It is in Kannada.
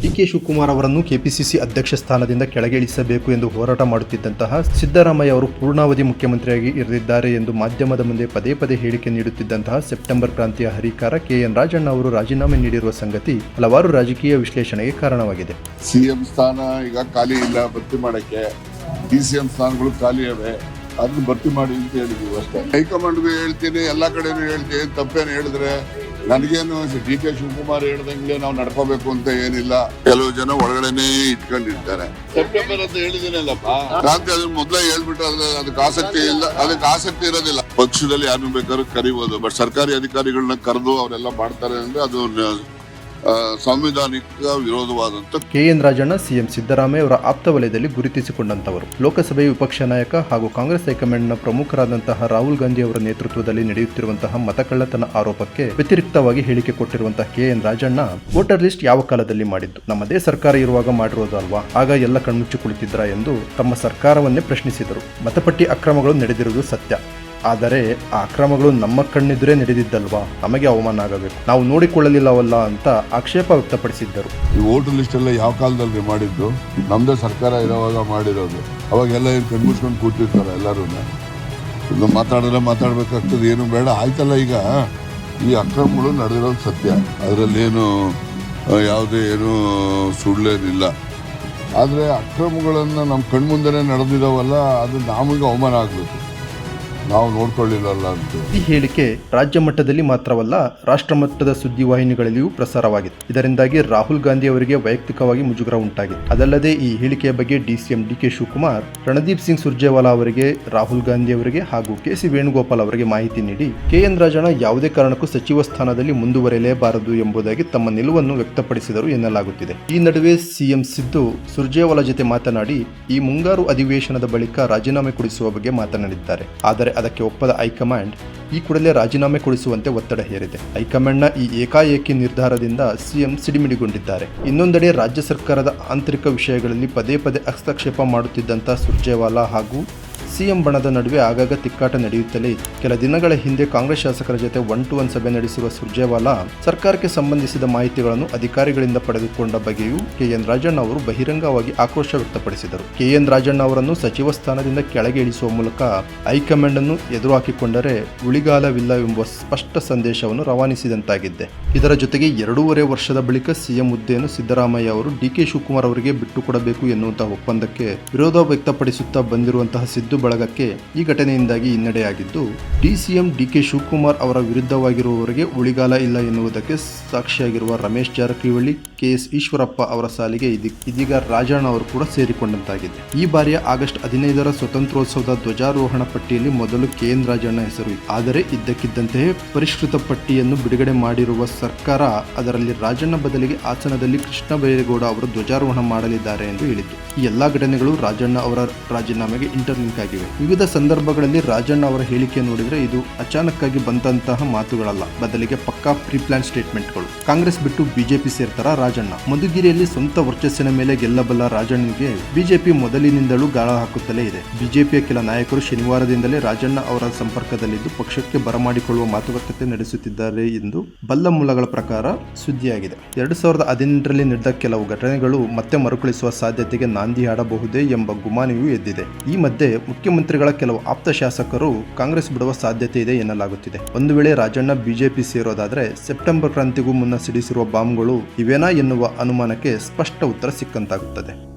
ಡಿಕೆ ಶಿವಕುಮಾರ್ ಅವರನ್ನು ಕೆಪಿಸಿಸಿ ಅಧ್ಯಕ್ಷ ಸ್ಥಾನದಿಂದ ಕೆಳಗಿಳಿಸಬೇಕು ಎಂದು ಹೋರಾಟ ಮಾಡುತ್ತಿದ್ದಂತಹ ಸಿದ್ದರಾಮಯ್ಯ ಅವರು ಪೂರ್ಣಾವಧಿ ಮುಖ್ಯಮಂತ್ರಿಯಾಗಿ ಇರಲಿದ್ದಾರೆ ಎಂದು ಮಾಧ್ಯಮದ ಮುಂದೆ ಪದೇ ಪದೇ ಹೇಳಿಕೆ ನೀಡುತ್ತಿದ್ದಂತಹ ಸೆಪ್ಟೆಂಬರ್ ಕ್ರಾಂತಿಯ ಹರಿಕಾರ ಕೆಎನ್ ರಾಜಣ್ಣ ಅವರು ರಾಜೀನಾಮೆ ನೀಡಿರುವ ಸಂಗತಿ ಹಲವಾರು ರಾಜಕೀಯ ವಿಶ್ಲೇಷಣೆಗೆ ಕಾರಣವಾಗಿದೆ. ಸಿಎಂ ಸ್ಥಾನ ಈಗ ಖಾಲಿ ಇಲ್ಲ, ಭರ್ತಿ ಮಾಡಕ್ಕೆ. ಡಿ ಸಿ ಎಂ ಸ್ಥಾನಗಳು ಖಾಲಿ ಇವೆ. ಅದನ್ನು ಭರ್ತಿ ಮಾಡಿ ಅಂತ ಹೇಳಿದ್ವಿ ಅಷ್ಟೇ. ಹೈಕಮಾಂಡ್ಗೂ ಹೇಳ್ತೀನಿ, ಎಲ್ಲ ಕಡೆನೂ ಹೇಳ್ತೀನಿ, ತಪ್ಪೇನು ಹೇಳಿದ್ರೆ ನನಗೇನು ಡಿ ಕೆ ಶಿವಕುಮಾರ್ ಹೇಳ್ದಂಗೆ ನಾವು ನಡ್ಕೋಬೇಕು ಅಂತ ಏನಿಲ್ಲ. ಕೆಲವು ಜನ ಒಳಗಡೆನೆ ಇಟ್ಕೊಂಡಿರ್ತಾರೆ. ಸೆಪ್ಟೆಂಬರ್ ಅಂತ ಹೇಳಿದಿನಲ್ಲಪ್ಪ ಕ್ರಾಂತಿ ಅದನ್ನ ಮೊದಲೇ ಹೇಳ್ಬಿಟ್ಟು ಅದ್ರ ಅದಕ್ಕೆ ಆಸಕ್ತಿ ಇಲ್ಲ. ಅದಕ್ಕೆ ಆಸಕ್ತಿ ಇರೋದಿಲ್ಲ. ಪಕ್ಷದಲ್ಲಿ ಯಾರು ಬೇಕಾದ್ರೂ ಕರಿಬಹುದು ಬಟ್ ಸರ್ಕಾರಿ ಅಧಿಕಾರಿಗಳನ್ನ ಕರೆದು ಅವರೆಲ್ಲ ಮಾಡ್ತಾರೆ ಅಂದ್ರೆ ಅದು ಸಾಂವಿಧಾನಿಕ ವಿರೋಧವಾದಂತ ಕೆಎನ್ ರಾಜಣ್ಣ, ಸಿಎಂ ಸಿದ್ದರಾಮಯ್ಯ ಅವರ ಆಪ್ತ ವಲಯದಲ್ಲಿ ಗುರುತಿಸಿಕೊಂಡಂತವರು. ಲೋಕಸಭೆ ವಿಪಕ್ಷ ನಾಯಕ ಹಾಗೂ ಕಾಂಗ್ರೆಸ್ ಹೈಕಮಾಂಡ್ನ ಪ್ರಮುಖರಾದಂತಹ ರಾಹುಲ್ ಗಾಂಧಿ ಅವರ ನೇತೃತ್ವದಲ್ಲಿ ನಡೆಯುತ್ತಿರುವಂತಹ ಮತಕಳ್ಳತನ ಆರೋಪಕ್ಕೆ ವ್ಯತಿರಿಕ್ತವಾಗಿ ಹೇಳಿಕೆ ಕೊಟ್ಟಿರುವಂತಹ ಕೆಎನ್ ರಾಜಣ್ಣ ವೋಟರ್ ಲಿಸ್ಟ್ ಯಾವ ಕಾಲದಲ್ಲಿ ಮಾಡಿದ್ದು? ನಮ್ಮದೇ ಸರ್ಕಾರ ಇರುವಾಗ ಮಾಡಿರೋದಲ್ವಾ ಆಗ ಎಲ್ಲ ಕಣ್ಮುಚ್ಚಿ ಕುಳಿತಿದ್ರ ಎಂದು ತಮ್ಮ ಸರ್ಕಾರವನ್ನೇ ಪ್ರಶ್ನಿಸಿದರು. ಮತಪಟ್ಟಿ ಅಕ್ರಮಗಳು ನಡೆದಿರುವುದು ಸತ್ಯ. ಆದರೆ ಆ ಅಕ್ರಮಗಳು ನಮ್ಮ ಕಣ್ಣಿದ್ರೆ ನಡೆದಿದ್ದಲ್ವಾ? ನಮಗೆ ಅವಮಾನ ಆಗಬೇಕು. ನಾವು ನೋಡಿಕೊಳ್ಳಲಿಲ್ಲವಲ್ಲ ಅಂತ ಆಕ್ಷೇಪ ವ್ಯಕ್ತಪಡಿಸಿದ್ದರು. ಈ ವೋಟರ್ ಲಿಸ್ಟ್ ಎಲ್ಲ ಯಾವ ಕಾಲದಲ್ಲಿ ಮಾಡಿದ್ದು? ನಮ್ದೇ ಸರ್ಕಾರ ಇರೋವಾಗ ಮಾಡಿರೋದು. ಅವಾಗೆಲ್ಲ ಏನು ಕಣ್ಮುಚ್ಕೊಂಡು ಕೂತಿರ್ತಾರೆ ಎಲ್ಲರೂ. ಮಾತಾಡಿದ್ರೆ ಮಾತಾಡ್ಬೇಕಾಗ್ತದೆ. ಏನು ಬೇಡ. ಆಯ್ತಲ್ಲ ಈಗ. ಈ ಅಕ್ರಮಗಳು ನಡೆದಿರೋದು ಸತ್ಯ. ಅದರಲ್ಲೇನು ಯಾವುದೇ ಏನು ಸುಳ್ಳೇನಿಲ್ಲ. ಆದರೆ ಅಕ್ರಮಗಳನ್ನು ನಮ್ಮ ಕಣ್ಮುಂದೆನೇ ನಡೆದಿದ್ದಾವಲ್ಲ ಅದು ನಮಗೆ ಅವಮಾನ ಆಗಬೇಕು. ನಾವು ನೋಡ್ಕೊಳ್ಳಿಲ್ಲಲ್ಲ ಅಂತ. ಈ ಹೇಳಿಕೆ ರಾಜ್ಯ ಮಟ್ಟದಲ್ಲಿ ಮಾತ್ರವಲ್ಲ, ರಾಷ್ಟ್ರ ಮಟ್ಟದ ಸುದ್ದಿವಾಹಿನಿಗಳಲ್ಲಿಯೂ ಪ್ರಸಾರವಾಗಿದೆ. ಇದರಿಂದಾಗಿ ರಾಹುಲ್ ಗಾಂಧಿ ಅವರಿಗೆ ವೈಯಕ್ತಿಕವಾಗಿ ಮುಜುಗರ ಉಂಟಾಗಿದೆ. ಅದಲ್ಲದೆ ಈ ಹೇಳಿಕೆಯ ಬಗ್ಗೆ ಡಿಸಿಎಂ ಡಿಕೆ ಶಿವಕುಮಾರ್, ರಣದೀಪ್ ಸಿಂಗ್ ಸುರ್ಜೇವಾಲಾ ಅವರಿಗೆ, ರಾಹುಲ್ ಗಾಂಧಿ ಅವರಿಗೆ ಹಾಗೂ ಕೆ ಸಿ ವೇಣುಗೋಪಾಲ್ ಅವರಿಗೆ ಮಾಹಿತಿ ನೀಡಿ ಕೆಎನ್ ರಾಜಣ್ಣ ಯಾವುದೇ ಕಾರಣಕ್ಕೂ ಸಚಿವ ಸ್ಥಾನದಲ್ಲಿ ಮುಂದುವರೆಯಲೇಬಾರದು ಎಂಬುದಾಗಿ ತಮ್ಮ ನಿಲುವನ್ನು ವ್ಯಕ್ತಪಡಿಸಿದರು ಎನ್ನಲಾಗುತ್ತಿದೆ. ಈ ನಡುವೆ ಸಿಎಂ ಸಿದ್ದು ಸುರ್ಜೇವಾಲಾ ಜೊತೆ ಮಾತನಾಡಿ, ಈ ಮುಂಗಾರು ಅಧಿವೇಶನದ ಬಳಿಕ ರಾಜೀನಾಮೆ ಕೊಡಿಸುವ ಬಗ್ಗೆ ಮಾತನಾಡಿದ್ದಾರೆ. ಆದರೆ ಅದಕ್ಕೆ ಒಪ್ಪದ ಹೈಕಮಾಂಡ್ ಈ ಕೂಡಲೇ ರಾಜೀನಾಮೆ ಕೊಡಿಸುವಂತೆ ಒತ್ತಡ ಹೇರಿದೆ. ಹೈಕಮಾಂಡ್ನ ಈ ಏಕಾಏಕಿ ನಿರ್ಧಾರದಿಂದ ಸಿಎಂ ಸಿಡಿಮಿಡಿಗೊಂಡಿದ್ದಾರೆ. ಇನ್ನೊಂದೆಡೆ ರಾಜ್ಯ ಸರ್ಕಾರದ ಆಂತರಿಕ ವಿಷಯಗಳಲ್ಲಿ ಪದೇ ಪದೇ ಹಸ್ತಕ್ಷೇಪ ಮಾಡುತ್ತಿದ್ದಂಥ ಸುರ್ಜೇವಾಲಾ ಹಾಗೂ ಸಿಎಂ ಬಣದ ನಡುವೆ ಆಗಾಗ ತಿಕ್ಕಾಟ ನಡೆಯುತ್ತಲೇ ಕೆಲ ದಿನಗಳ ಹಿಂದೆ ಕಾಂಗ್ರೆಸ್ ಶಾಸಕರ ಜೊತೆ ಒನ್ ಟು ಒನ್ ಸಭೆ ನಡೆಸಿರುವ ಸುರ್ಜೇವಾಲಾ ಸರ್ಕಾರಕ್ಕೆ ಸಂಬಂಧಿಸಿದ ಮಾಹಿತಿಗಳನ್ನು ಅಧಿಕಾರಿಗಳಿಂದ ಪಡೆದುಕೊಂಡ ಬಗ್ಗೆಯೂ ಕೆಎನ್ ರಾಜಣ್ಣ ಅವರು ಬಹಿರಂಗವಾಗಿ ಆಕ್ರೋಶ ವ್ಯಕ್ತಪಡಿಸಿದರು. ಕೆಎನ್ ರಾಜಣ್ಣ ಅವರನ್ನು ಸಚಿವ ಸ್ಥಾನದಿಂದ ಕೆಳಗೆ ಇಳಿಸುವ ಮೂಲಕ ಹೈಕಮಾಂಡ್ ಅನ್ನು ಎದುರು ಹಾಕಿಕೊಂಡರೆ ಉಳಿಗಾಲವಿಲ್ಲ ಎಂಬ ಸ್ಪಷ್ಟ ಸಂದೇಶವನ್ನು ರವಾನಿಸಿದಂತಾಗಿದೆ. ಇದರ ಜೊತೆಗೆ ಎರಡೂವರೆ ವರ್ಷದ ಬಳಿಕ ಸಿಎಂ ಹುದ್ದೆಯನ್ನು ಸಿದ್ದರಾಮಯ್ಯ ಅವರು ಡಿಕೆ ಶಿವಕುಮಾರ್ ಅವರಿಗೆ ಬಿಟ್ಟುಕೊಡಬೇಕು ಎನ್ನುವಂತಹ ಒಪ್ಪಂದಕ್ಕೆ ವಿರೋಧ ವ್ಯಕ್ತಪಡಿಸುತ್ತಾ ಬಂದಿರುವಂತಹ ಸಿದ್ದು ಬಳಗಕ್ಕೆ ಈ ಘಟನೆಯಿಂದಾಗಿ ಹಿನ್ನಡೆಯಾಗಿದ್ದು, ಡಿಸಿಎಂ ಡಿಕೆ ಶಿವಕುಮಾರ್ ಅವರ ವಿರುದ್ಧವಾಗಿರುವವರಿಗೆ ಉಳಿಗಾಲ ಇಲ್ಲ ಎನ್ನುವುದಕ್ಕೆ ಸಾಕ್ಷಿಯಾಗಿರುವ ರಮೇಶ್ ಜಾರಕಿಹೊಳಿ, ಕೆಎಸ್ ಈಶ್ವರಪ್ಪ ಅವರ ಸಾಲಿಗೆ ಇದಿ- ಇದೀಗ ರಾಜಣ್ಣ ಅವರು ಕೂಡ ಸೇರಿಕೊಂಡಂತಾಗಿದೆ. ಈ ಬಾರಿಯ ಆಗಸ್ಟ್ ಹದಿನೈದರ ಸ್ವತಂತ್ರೋತ್ಸವದ ಧ್ವಜಾರೋಹಣ ಪಟ್ಟಿಯಲ್ಲಿ ಮೊದಲು ಕೆಎನ್ ರಾಜಣ್ಣ ಹೆಸರು ಆದರೆ ಇದ್ದಕ್ಕಿದ್ದಂತೆಯೇ ಪರಿಷ್ಕೃತ ಪಟ್ಟಿಯನ್ನು ಬಿಡುಗಡೆ ಮಾಡಿರುವ ಸರ್ಕಾರ, ಅದರಲ್ಲಿ ರಾಜಣ್ಣ ಬದಲಿಗೆ ಹಾಸನದಲ್ಲಿ ಕೃಷ್ಣ ಬೈರೇಗೌಡ ಅವರು ಧ್ವಜಾರೋಹಣ ಮಾಡಲಿದ್ದಾರೆ ಎಂದು ಹೇಳಿತು ಈ ಎಲ್ಲಾ ಘಟನೆಗಳು ರಾಜಣ್ಣ ಅವರ ರಾಜೀನಾಮೆಗೆ ಇಂಟರ್ಲಿಂಕ್ ಆಗಿವೆ ವಿವಿಧ ಸಂದರ್ಭಗಳಲ್ಲಿ ರಾಜಣ್ಣ ಅವರ ಹೇಳಿಕೆ ನೋಡಿದರೆ ಇದು ಅಚಾನಕ್ಕಾಗಿ ಬಂದಂತಹ ಮಾತುಗಳಲ್ಲ. ಬದಲಿಗೆ ಪಕ್ಕಾ ಪ್ರೀ ಪ್ಲಾನ್ ಸ್ಟೇಟ್ಮೆಂಟ್ಗಳು. ಕಾಂಗ್ರೆಸ್ ಬಿಟ್ಟು ಬಿಜೆಪಿ ಸೇರ್ತಾರ ರಾಜಣ್ಣ? ಮಧುಗಿರಿಯಲ್ಲಿ ಸ್ವಂತ ವರ್ಚಸ್ಸಿನ ಮೇಲೆ ಗೆಲ್ಲಬಲ್ಲ ರಾಜಣ್ಣನಿಗೆ ಬಿಜೆಪಿ ಮೊದಲಿನಿಂದಲೂ ಗಾಳ ಹಾಕುತ್ತಲೇ ಇದೆ. ಬಿಜೆಪಿಯ ಕೆಲ ನಾಯಕರು ಶನಿವಾರದಿಂದಲೇ ರಾಜಣ್ಣ ಅವರ ಸಂಪರ್ಕದಲ್ಲಿದ್ದು ಪಕ್ಷಕ್ಕೆ ಬರಮಾಡಿಕೊಳ್ಳುವ ಮಾತುಕತೆ ನಡೆಸುತ್ತಿದ್ದಾರೆ ಎಂದು ಬಲ್ಲ ಮೂಲಗಳ ಪ್ರಕಾರ ಸುದ್ದಿಯಾಗಿದೆ. ಎರಡು ಸಾವಿರದ ಹದಿನೆಂಟರಲ್ಲಿ ನಡೆದ ಕೆಲವು ಘಟನೆಗಳು ಮತ್ತೆ ಮರುಕಳಿಸುವ ಸಾಧ್ಯತೆಗೆ ನಾಂದಿ ಆಡಬಹುದೇ ಎಂಬ ಗುಮಾನಿಯೂ ಎದ್ದಿದೆ. ಈ ಮಧ್ಯೆ ಮುಖ್ಯಮಂತ್ರಿಗಳ ಕೆಲವು ಆಪ್ತ ಶಾಸಕರು ಕಾಂಗ್ರೆಸ್ ಬಿಡುವ ಸಾಧ್ಯತೆ ಇದೆ ಎನ್ನಲಾಗುತ್ತಿದೆ. ಒಂದು ವೇಳೆ ರಾಜಣ್ಣ ಬಿಜೆಪಿ ಸೇರೋದಾದ್ರೆ ಸೆಪ್ಟೆಂಬರ್ ಕ್ರಾಂತಿಗೂ ಮುನ್ನ ಸಿಡಿಸಿರುವ ಬಾಂಬ್ಗಳು ಇವೇನಾ ಎನ್ನುವ ಅನುಮಾನಕ್ಕೆ ಸ್ಪಷ್ಟ ಉತ್ತರ ಸಿಕ್ಕಂತಾಗುತ್ತದೆ.